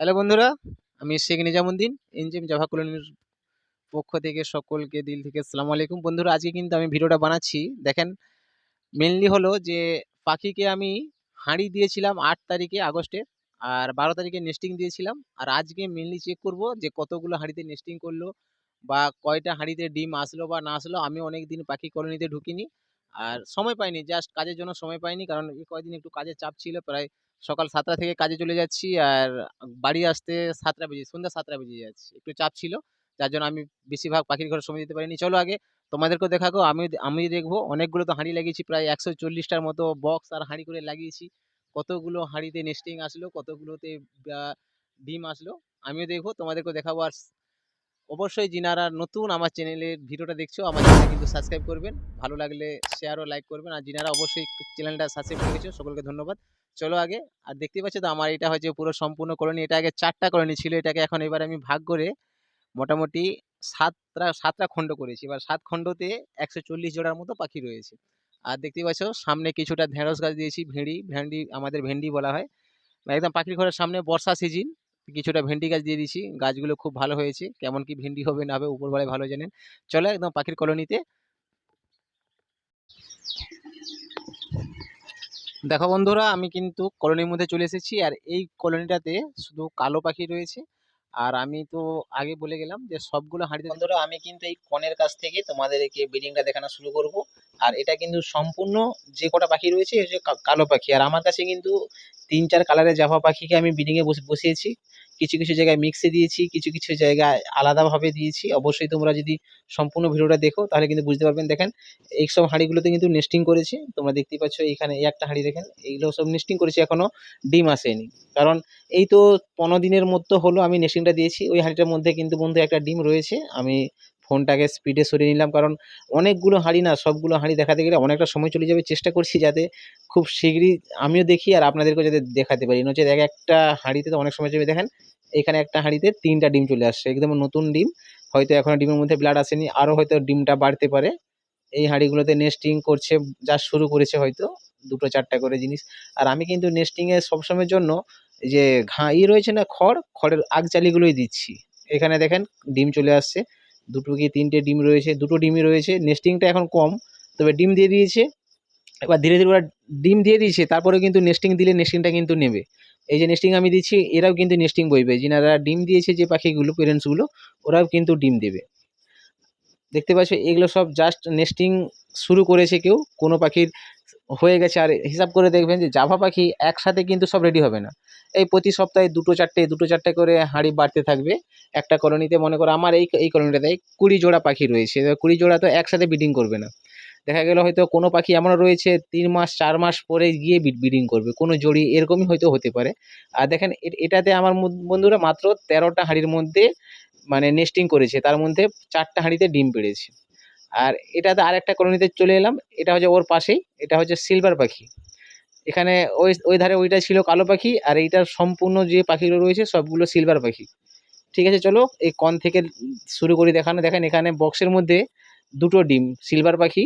Hello বন্ধুরা, আমি Sheikh Nizamuddin, NGM Java কলোনির পক্ষ থেকে সকলকে দিল থেকে আসসালামু আলাইকুম। বন্ধুরা, আজকে কিন্তু আমি ভিডিওটা বানাচ্ছি। দেখেন মেনলি হলো যে পাখিকে আমি হাঁড়ি দিয়েছিলাম আট তারিখে আগস্টে আর বারো তারিখে নেস্টিং দিয়েছিলাম। আর আজকে মেনলি চেক করব যে কতগুলো হাঁড়িতে নেস্টিং করল বা কয়টা হাঁড়িতে ডিম আসলো বা না আসলো। আমি অনেক দিন পাখি কলোনিতে ঢুকিনি আর সময় পাইনি জাস্ট কাজের জন্য সময় পাইনি কারণ এই কয়দিন একটু কাজের চাপ ছিল। প্রায় সকাল সাতটা থেকে কাজে চলে যাচ্ছি আর বাড়ি আসতে সাতটা বেজে, সন্ধ্যা সাতটা বেজে যাচ্ছে। একটু চাপ ছিল, যার জন্য আমি বেশিরভাগ পাখির ঘরে সময় দিতে পারিনি। চলো আগে তোমাদেরকেও দেখাবো আমি আমি দেখব। অনেকগুলো তো হাঁড়ি লাগিয়েছি, প্রায় একশো চল্লিশটার মতো বক্স আর হাঁড়ি করে লাগিয়েছি। কতগুলো হাঁড়িতে নেস্টিং আসলো, কতগুলোতে ডিম আসলো, আমিও দেখব, তোমাদেরকেও দেখাবো। আর অবশ্যই যিনারা নতুন আমার চ্যানেলের ভিডিওটা দেখছ, আমার চ্যানেল কিন্তু সাবস্ক্রাইব করবেন। ভালো লাগলে শেয়ার ও লাইক করবেন। আর যিনারা অবশ্যই চ্যানেলটা সাবস্ক্রাইব করে সকলকে ধন্যবাদ। চলো আগে। আর দেখতে পাচ্ছ তো আমার এটা হচ্ছে পুরো সম্পূর্ণ কলোনি। এটা আগে চারটা কলোনি ছিল, এটাকে এখন এবার আমি ভাগ করে মোটামুটি সাতটা সাতটা খণ্ড করেছি। এবার সাত খণ্ডতে একশো চল্লিশ জোড়ার মতো পাখি রয়েছে। আর দেখতে পাচ্ছ, সামনে কিছুটা ঢেঁড়স গাছ দিয়েছি, ভেঁড়ি, ভেন্ডি, আমাদের ভেন্ডি বলা হয়। একদম পাখির ঘরের সামনে বর্ষা সিজন কিছুটা ভেন্ডি গাছ দিয়ে দিয়েছি। গাছগুলো খুব ভালো হয়েছে। কেমন কি ভেন্ডি হবে না হবে উপরবেলায় ভালো জানেন। চলো একদম পাখির কলোনিতে দেখো বন্ধুরা, আমি কিন্তু কলোনির মধ্যে চলে এসেছি আর এই কলোনিটাতে শুধু কালো পাখি রয়েছে। আর আমি তো আগে বলে গেলাম যে সবগুলো হাঁড়িতে বন্ধুরা, আমি কিন্তু এই কনের কাছ থেকে তোমাদেরকে ব্রিডিংটা দেখানো শুরু করব। আর এটা কিন্তু সম্পূর্ণ যে কটা পাখি রয়েছে কালো পাখি। আর আমার কাছে কিন্তু তিন চার কালারের জাভা পাখিকে আমি ব্রিডিংয়ে বসিয়েছি। কিছু কিছু জায়গায় মিক্সে দিয়েছি, কিছু কিছু জায়গায় আলাদাভাবে দিয়েছি। অবশ্যই তোমরা যদি সম্পূর্ণ ভিডিওটা দেখো, তাহলে কিন্তু বুঝতে পারবেন। দেখেন এই সব হাঁড়িগুলোতে কিন্তু নেস্টিং করেছি। তোমরা দেখতেই পাচ্ছ এখানে এই একটা হাঁড়ি দেখেন, এইগুলো সব নেস্টিং করেছি এখনও ডিম আসেনি। কারণ এই তো পনেরো দিনের মতো হলো আমি নেস্টিংটা দিয়েছি। ওই হাঁড়িটার মধ্যে কিন্তু বন্ধু একটা ডিম রয়েছে, আমি ফোনটাকে স্পিডে সরিয়ে নিলাম। কারণ অনেকগুলো হাঁড়ি না, সবগুলো হাঁড়ি দেখাতে গেলে অনেকটা সময় চলে যাবে। চেষ্টা করছি যাতে খুব শীঘ্রই আমিও দেখি আর আপনাদেরকেও যাতে দেখাতে পারি। নচেত এক একটা হাঁড়িতে তো অনেক সময় চলে দেখেন, এখানে একটা হাঁড়িতে তিনটা ডিম চলে আসছে। একদম নতুন ডিম। হয়তো এখনও ডিমের মধ্যে ব্লাড আসেনি। আরও হয়তো ডিমটা বাড়তে পারে। এই হাঁড়িগুলোতে নেস্টিং করছে, যা শুরু করেছে হয়তো দুটো চারটা করে জিনিস। আর আমি কিন্তু নেস্টিংয়ে সবসময়ের জন্য যে ঘা ই রয়েছে না খড়, খড়ের আগচালিগুলোই দিচ্ছি। এখানে দেখেন ডিম চলে আসছে। দুটো কি তিনটে ডিম রয়েছে, দুটো ডিমই রয়েছে। নেস্টিংটা এখন কম, তবে ডিম দিয়ে দিয়েছে। এবার ধীরে ধীরে ওরা ডিম দিয়ে দিয়েছে তারপরে কিন্তু নেস্টিং দিলে নেস্টিংটা কিন্তু নেবে। এই যে নেস্টিং আমি দিচ্ছি, এরাও কিন্তু নেস্টিং বইবে। যিনারা ডিম দিয়েছে যে পাখিগুলো পেরেন্টসগুলো ওরাও কিন্তু ডিম দেবে। দেখতে পাচ্ছ, এগুলো সব জাস্ট নেস্টিং শুরু করেছে কেউ। কোনো পাখির হয়ে গেছে, আর হিসাব করে দেখবেন যে জাভা পাখি একসাথে কিন্তু সব রেডি হবে না। এই প্রতি সপ্তাহে দুটো চারটে দুটো চারটে করে হাঁড়ি বাড়তে থাকবে। একটা কলোনিতে, মনে করো আমার এই এই কলোনিটাতে কুড়ি জোড়া পাখি রয়েছে। কুড়ি জোড়া তো একসাথে ব্রিডিং করবে না। দেখা গেল হয়তো কোনো পাখি এমনও রয়েছে, তিন মাস, চার মাস পরে গিয়ে ব্রিডিং করবে। কোনো জোড়ি এরকমই হয়তো হতে পারে। আর দেখেন এটাতে আমার বন্ধুরা মাত্র তেরোটা হাঁড়ির মধ্যে মানে নেস্টিং করেছে। তার মধ্যে চারটা হাঁড়িতে ডিম পেড়েছে। আর এটাতে আরেকটা কলোনিতে চলে এলাম। এটা হচ্ছে ওর পাশেই। এটা হচ্ছে সিলভার পাখি। এখানে ওই ওই ধারে ওইটা ছিল কালো পাখি, আর এইটার সম্পূর্ণ যে পাখিগুলো রয়েছে সবগুলো সিলভার পাখি। ঠিক আছে, চলো এই কন থেকে শুরু করি দেখানো। দেখেন, এখানে বক্সের মধ্যে দুটো ডিম সিলভার পাখি,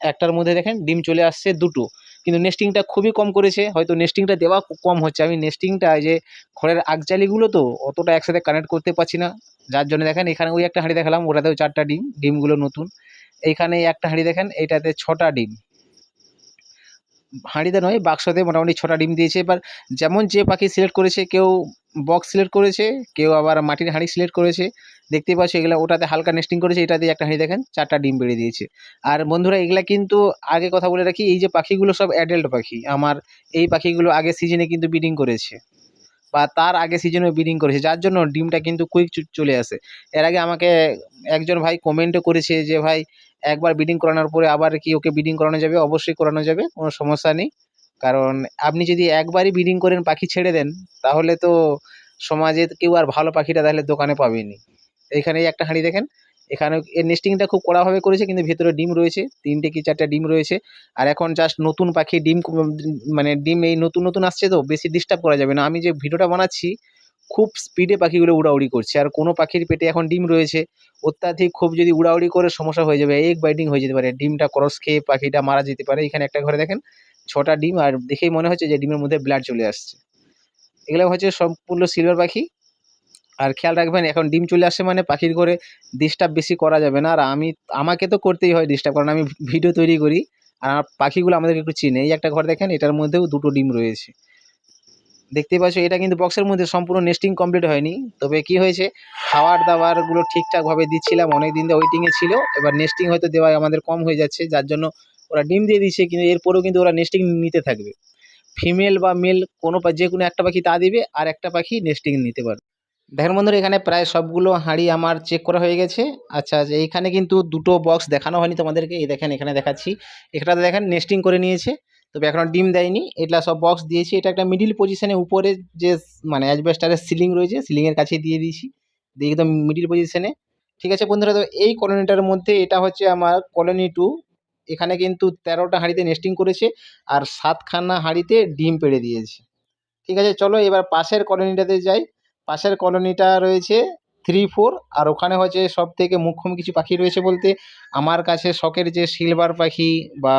একটার মধ্যে দেখেন ডিম চলে আসছে দুটো। কিন্তু নেস্টিংটা খুবই কম করেছে, হয়তো নেস্টিংটা দেওয়া কম হচ্ছে। আমি নেস্টিংটা যে খড়ের আগজালিগুলো তো অতটা একসাথে কানেক্ট করতে পারছি না। যার জন্য দেখেন, এখানে ওই একটা হাঁড়ি দেখালাম, ওটাতেও চারটা ডিম, ডিমগুলো নতুন। এইখানে একটা হাঁড়ি দেখেন, এইটাতে ছটা ডিম। হাঁড়িতে নয়, বাক্সতে মোটামুটি ছটা ডিম দিয়েছে। এবার যেমন যে পাখি সিলেক্ট করেছে, কেউ বক্স সিলেক্ট করেছে, কেউ আবার মাটির হাঁড়ি সিলেক্ট করেছে। দেখতেই পাচ্ছ এগুলো ওটাতে হালকা নেস্টিং করেছে, এটাতে একটা হাঁড়ি দেখেন, চারটা ডিম বেড়ে দিয়েছে। আর বন্ধুরা, এগুলা কিন্তু আগে কথা বলে রাখি, এই যে পাখিগুলো সব অ্যাডাল্ট পাখি, আমার এই পাখিগুলো আগে সিজনে কিন্তু ব্রিডিং করেছে। বা তার আগে সিজনে ব্রিডিং করেছে, যার জন্য ডিমটা কিন্তু কুইক চলে আসে। এর আগে আমাকে একজন ভাই কমেন্টও করেছে যে, ভাই একবার ব্রিডিং করানোর পরে আবার কি ওকে ব্রিডিং করানো যাবে? অবশ্যই করানো যাবে, কোনো সমস্যা নেই। কারণ আপনি যদি একবারই ব্রিডিং করেন, পাখি ছেড়ে দেন, তাহলে তো সমাজে কেউ আর ভালো পাখিটা তাহলে দোকানে পাবেনি এইখানে একটা হাঁড়ি দেখেন। এখানে এর নেস্টিংটা খুব কড়াভাবে করেছে, কিন্তু ভেতরে ডিম রয়েছে, তিনটে কি চারটে ডিম রয়েছে। আর এখন জাস্ট নতুন পাখি ডিম মানে ডিম এই নতুন নতুন আসছে তো, বেশি ডিস্টার্ব করা যাবে না। আমি যে ভিডিওটা বানাচ্ছি খুব স্পিডে পাখিগুলো উড়াউড়ি করছে। আর কোনো পাখির পেটে এখন ডিম রয়েছে, অত্যাধিক খুব যদি উড়াউড়ি করে সমস্যা হয়ে যাবে এগ বাইটিং হয়ে যেতে পারে। ডিমটা ক্রস খেয়ে পাখিটা মারা যেতে পারে। এখানে একটা ঘরে দেখেন, ছটা ডিম আর দেখেই মনে হচ্ছে যে ডিমের মধ্যে ব্লাড চলে আসছে। এগুলো হচ্ছে সম্পূর্ণ সিলভার পাখি। আর খেয়াল রাখবেন, এখন ডিম চলে আসছে মানে পাখির ঘরে ডিস্টার্ব বেশি করা যাবে না। আর আমি, আমাকে তো করতেই হয় ডিস্টার্ব কারণ আমি ভিডিও তৈরি করি। আর পাখিগুলো আমাদেরকে একটু চিনে। এই একটা ঘর দেখেন, এটার মধ্যেও দুটো ডিম রয়েছে। দেখতেই পাচ্ছ, এটা কিন্তু বক্সের মধ্যে সম্পূর্ণ নেস্টিং কমপ্লিট হয়নি। তবে কি হয়েছে খাবার দাবারগুলো ঠিকঠাকভাবে দিচ্ছিলাম অনেক দিন ওয়েটিংয়ে ছিল। এবার নেস্টিং হয়তো দেওয়া আমাদের কম হয়ে যাচ্ছে, যার জন্য ওরা ডিম দিয়ে দিচ্ছে, কিন্তু এরপরেও কিন্তু ওরা নেস্টিং নিতে থাকবে। ফিমেল বা মেল কোনো যে কোনো একটা পাখি তা দিবে, আর একটা পাখি নেস্টিং নিতে পারবে। দেখেন বন্ধুরা, এখানে প্রায় সবগুলো হাঁড়ি আমার চেক করা হয়ে গেছে। আচ্ছা আচ্ছা এইখানে কিন্তু দুটো বক্স দেখানো হয়নি তোমাদেরকে। এই দেখেন, এখানে দেখাচ্ছি। এখানে দেখেন নেস্টিং করে নিয়েছে। তবে এখনও ডিম দেয়নি। এটা সব বক্স দিয়েছি। এটা একটা মিডিল পজিশনে উপরে যে মানে অ্যাজবেস্টারের সিলিং রয়েছে সিলিংয়ের কাছে দিয়ে দিয়েছি। দিয়ে একদম মিডিল পজিশনে ঠিক আছে বন্ধুরা, তো এই কলোনিটার মধ্যে এটা হচ্ছে আমার কলোনি টু এখানে কিন্তু তেরোটা হাঁড়িতে নেস্টিং করেছে আর সাতখানা হাঁড়িতে ডিম পেড়ে দিয়েছে। ঠিক আছে, চলো এবার পাশের কলোনিটাতে যাই। পাশের কলোনিটা রয়েছে থ্রি ফোর আর ওখানে হচ্ছে সব থেকে মুখ্যম কিছু পাখি রয়েছে বলতে আমার কাছে শখের যে সিলভার পাখি বা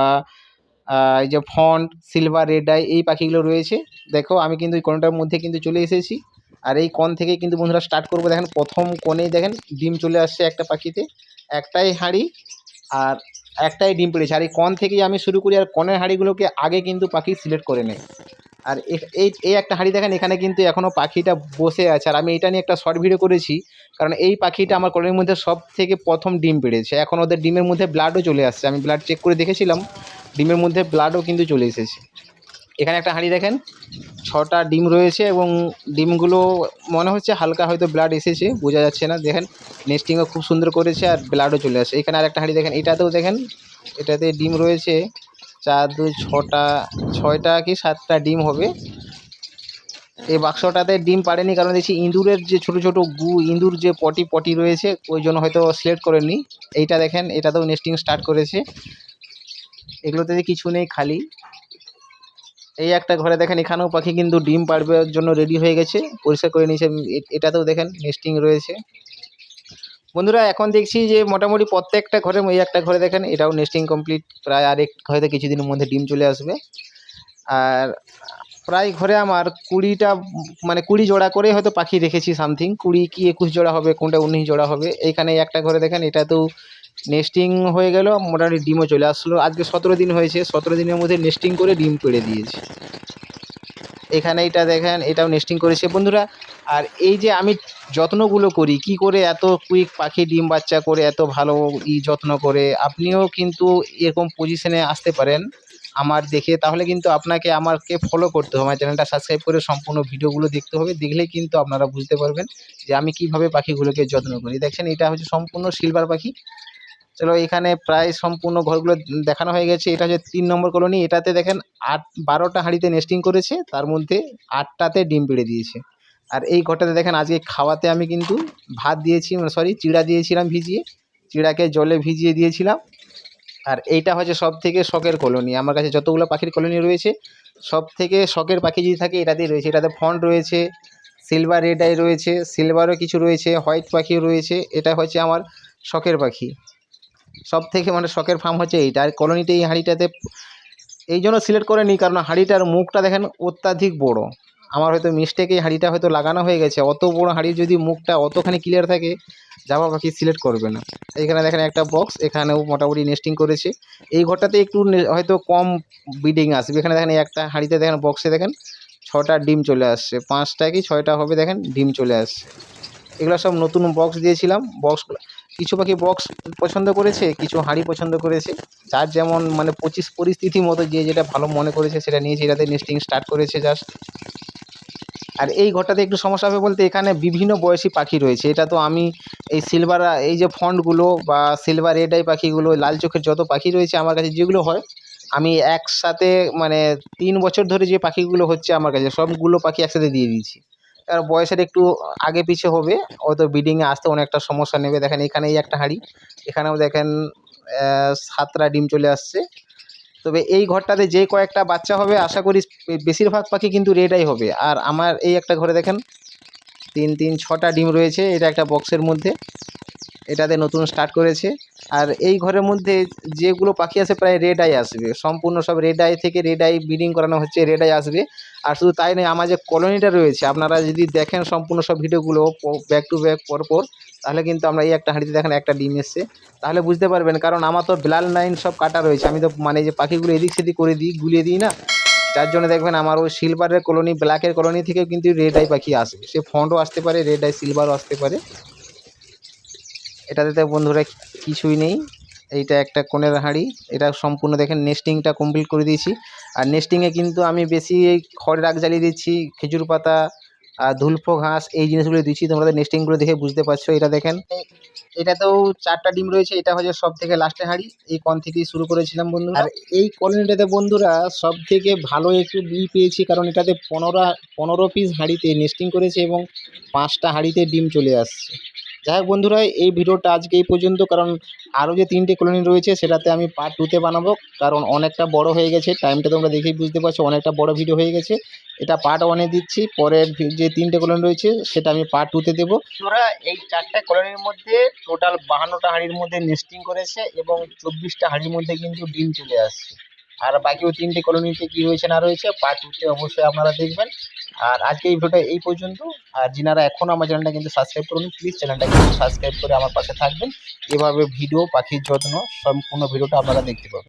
এই যে ফন্ট সিলভার রেড আই এই পাখিগুলো রয়েছে। দেখো, আমি কিন্তু এই কোনটার মধ্যে কিন্তু চলে এসেছি। আর এই কোণ থেকেই কিন্তু বন্ধুরা স্টার্ট করব। দেখেন, প্রথম কোণেই দেখেন, ডিম চলে আসছে একটা পাখিতে। একটাই হাঁড়ি আর একটাই ডিম পেড়েছে। আর এই কোণ থেকেই আমি শুরু করি আর কোণের হাঁড়িগুলোকে আগে কিন্তু পাখি সিলেক্ট করে নেয়। আর এই এই একটা হাঁড়ি দেখেন, এখানে কিন্তু এখনও পাখিটা বসে আছে। আর আমি এটা নিয়ে একটা শর্ট ভিডিও করেছি। কারণ এই পাখিটা আমার কলোনির মধ্যে সব থেকে প্রথম ডিম পেড়েছে। এখন ওদের ডিমের মধ্যে ব্লাডও চলে আসছে। আমি ব্লাড চেক করে দেখেছিলাম। ডিমের মধ্যে ব্লাডও কিন্তু চলে এসেছে। এখানে একটা হাঁড়ি দেখেন, ছটা ডিম রয়েছে এবং ডিমগুলো মনে হচ্ছে হালকা হয়তো ব্লাড এসেছে, বোঝা যাচ্ছে না। দেখেন নেস্টিংও খুব সুন্দর করেছে আর ব্লাডও চলে আসে। এখানে আর একটা হাঁড়ি দেখেন, এটাতেও দেখেন, এটাতে ডিম রয়েছে, চার, দুই, ছটা, ছয়টা কি সাতটা ডিম হবে। এই বাক্সটাতে ডিম পারেনি কারণ দেখছি ইঁদুরের যে ছোট ছোট গু, ইঁদুর যে পটি পটি রয়েছে, ওই জন্য হয়তো সিলেক্ট করেনি এইটা দেখেন, এটাতেও নেস্টিং স্টার্ট করেছে। এগুলোতে কিছু নেই, খালি। এই একটা ঘরে দেখেন, এখানেও পাখি কিন্তু ডিম পাড়বার জন্য রেডি হয়ে গেছে। পরিষ্কার করে নিয়েছে। এটাতেও দেখেন নেস্টিং রয়েছে। বন্ধুরা, এখন দেখছি যে মোটামুটি প্রত্যেকটা ঘরে, এই একটা ঘরে দেখেন, এটাও নেস্টিং কমপ্লিট প্রায় আরেক হয়তো কিছুদিনের মধ্যে ডিম চলে আসবে। আর প্রায় ঘরে আমার কুড়িটা মানে কুড়ি জোড়া করে হয়তো পাখি রেখেছি সামথিং। কুড়ি কি একুশ জোড়া হবে, কোনটা উনিশ জোড়া হবে, এইখানে একটা ঘরে দেখেন, এটাতেও নেস্টিং হয়ে গেল, মোটামুটি ডিমও চলে আসলো। আজকে সতেরো দিন হয়েছে, সতেরো দিনের মধ্যে নেস্টিং করে ডিম পেড়ে দিয়েছে। এখানে এটা দেখেন, এটাও নেস্টিং করেছে বন্ধুরা। আর এই যে আমি যত্নগুলো করি, কি করে এত কুইক পাখি, ডিম বাচ্চা করে এত ভালো ই যত্ন করে, আপনিও কিন্তু এরকম পজিশনে আসতে পারেন আমার দেখে। তাহলে কিন্তু আপনাকে আমাকে ফলো করতে হবে। আমার চ্যানেলটা সাবস্ক্রাইব করে সম্পূর্ণ ভিডিওগুলো দেখতে হবে। দেখলেই কিন্তু আপনারা বুঝতে পারবেন যে আমি কীভাবে পাখিগুলোকে যত্ন করি। দেখছেন, এটা হচ্ছে সম্পূর্ণ সিলভার পাখি। চলো এখানে প্রায় সম্পূর্ণ ঘরগুলো দেখানো হয়ে গেছে। এটা হচ্ছে তিন নম্বর কলোনি। এটাতে দেখেন আট, বারোটা হাঁড়িতে নেস্টিং করেছে। তার মধ্যে আটটাতে ডিম পেড়ে দিয়েছে। আর এই ঘরটাতে দেখেন আজকে খাওয়াতে আমি কিন্তু ভাত দিয়েছি মানে সরি চিড়া দিয়েছিলাম ভিজিয়ে। চিড়াকে জলে ভিজিয়ে দিয়েছিলাম। আর এইটা হচ্ছে সব থেকে শখের কলোনি। আমার কাছে যতগুলো পাখির কলোনি রয়েছে সব থেকে শখের পাখি যদি থাকে, এটাতেই রয়েছে। এটাতে ফন্ট রয়েছে সিলভার রেড আই রয়েছে সিলভারও কিছু রয়েছে হোয়াইট পাখিও রয়েছে। এটা হচ্ছে আমার শখের পাখি। সব থেকে মানে শখের ফার্ম হচ্ছে এইটা। আর কলোনিতে এই হাঁড়িটাতে এই জন্য সিলেক্ট করে নিই কারণ হাঁড়িটার মুখটা দেখেন অত্যাধিক বড়। আমার হয়তো মিস্টেকে এই হাঁড়িটা হয়তো লাগানো হয়ে গেছে। অত বড় হাঁড়ি যদি মুখটা অতখানি ক্লিয়ার থাকে, জামা পাখি সিলেক্ট করবে না। এখানে দেখেন একটা বক্স এখানেও মোটামুটি নেস্টিং করেছে। এই ঘরটাতে একটু হয়তো কম বিডিং আসবে। এখানে দেখেন একটা হাঁড়িতে দেখেন বক্সে দেখেন ছটা ডিম চলে আসছে। পাঁচটা কি ছয়টা হবে দেখেন ডিম চলে আসছে। এগুলো সব নতুন বক্স দিয়েছিলাম। বক্সগুলো কিছু পাখি বক্স পছন্দ করেছে, কিছু হাঁড়ি পছন্দ করেছে। যার যেমন মানে পঁচিশ পরিস্থিতি মতো যে যেটা ভালো মনে করেছে সেটা নিয়েছে এটাতে নেস্টিং স্টার্ট করেছে জাস্ট আর এই ঘরটাতে একটু সমস্যা হবে বলতে এখানে বিভিন্ন বয়সী পাখি রয়েছে। এটা তো আমি এই সিলভার এই যে ফন্টগুলো বা সিলভার রেড আই পাখিগুলো, লাল চোখের যত পাখি রয়েছে আমার কাছে যেগুলো হয়, আমি একসাথে মানে তিন বছর ধরে যে পাখিগুলো হচ্ছে আমার কাছে, সবগুলো পাখি একসাথে দিয়ে দিয়েছি। বয়সের একটু আগে পিছে হবে, হয়তো ব্রিডিংয়ে আসতে অনেকটা সমস্যা নেবে। দেখেন, এখানেই একটা হাঁড়ি, এখানেও দেখেন সাতটা ডিম চলে আসছে। তবে এই ঘরটাতে যে কয়েকটা বাচ্চা হবে, আশা করি বেশিরভাগ পাখি কিন্তু রেডাই হবে। আর আমার এই একটা ঘরে দেখেন, তিন তিন, ছটা ডিম রয়েছে, এটা একটা বক্সের মধ্যে। এটাতে নতুন স্টার্ট করেছে। আর এই ঘরের মধ্যে যেগুলো পাখি আছে, প্রায় রেড আই আসবে। সম্পূর্ণ সব রেড আই থেকে রেড আই ব্রিডিং করানো হচ্ছে রেড আই আসবে। আর শুধু তাই নয়, আমার যে কলোনিটা রয়েছে, আপনারা যদি দেখেন সম্পূর্ণ সব ভিডিওগুলো ব্যাক টু ব্যাক পর পর তাহলে কিন্তু আমরা এই একটা হাঁড়িতে দেখেন একটা ডিম এসছে। তাহলে বুঝতে পারবেন, কারণ আমার তো ব্লাল লাইন সব কাটা রয়েছে। আমি তো মানে যে পাখিগুলো এদিক সেদিক করে দিই, গুলিয়ে দিই না, যার জন্য দেখবেন আমার ওই সিলভারের কলোনি ব্ল্যাকের কলোনি থেকেও কিন্তু রেড আই পাখি আসে। সে ফন্ডও আসতে পারে রেড আই সিলভারও আসতে পারে। এটাতে বন্ধুরা কিছুই নেই। এইটা একটা কোণের হাঁড়ি। এটা সম্পূর্ণ দেখেন নেস্টিংটা কমপ্লিট করে দিয়েছি। আর নেস্টিংয়ে কিন্তু আমি বেশি এই খড়ের আগ জ্বালিয়ে দিচ্ছি, খেজুর পাতা, আর ধুলফো ঘাস, এই জিনিসগুলো দিচ্ছি। তোমরা নেস্টিংগুলো দেখে বুঝতে পারছ, এটা দেখেন। এটাতেও চারটা ডিম রয়েছে, এটা হচ্ছে সব থেকে লাস্টে হাঁড়ি। এই কন থেকেই শুরু করেছিলাম বন্ধু আর এই কলোনিটাতে বন্ধুরা সব থেকে ভালো একটু ই পেয়েছি, কারণ এটাতে পনেরো পনেরো পিস হাঁড়িতে নেস্টিং করেছে এবং পাঁচটা হাঁড়িতে ডিম চলে আসছে। যাই হোক বন্ধুরা, এই ভিডিওটা আজকে এই পর্যন্ত, কারণ আরও যে তিনটে কলোনি রয়েছে, সেটাতে আমি পার্ট টুতে বানাবো, কারণ অনেকটা বড় হয়ে গেছে টাইমটা তোমরা দেখেই বুঝতে পারছ, অনেকটা বড় ভিডিও হয়ে গেছে। এটা পার্ট ওয়ানে দিচ্ছি, পরের যে তিনটে কলোনি রয়েছে, সেটা আমি পার্ট টুতে দেবো। বন্ধুরা, এই চারটে কলোনির মধ্যে টোটাল বাহান্নটা হাঁড়ির মধ্যে নেস্টিং করেছে, এবং চব্বিশটা হাঁড়ির মধ্যে কিন্তু ডিম চলে আসছে। আর বাকিও তিনটে কলোনিতে কি রয়েছে, না রয়েছে পার্ট টুতে অবশ্যই আপনারা দেখবেন। আর আজকে এই ভিডিওটা এই পর্যন্ত। আর যিনারা এখনও আমার চ্যানেলটা কিন্তু সাবস্ক্রাইব করুন প্লিজ চ্যানেলটা কিন্তু সাবস্ক্রাইব করে আমার পাশে থাকবেন। এভাবে ভিডিও, পাখির যত্ন, সম্পূর্ণ ভিডিওটা আপনারা দেখতে পাবেন।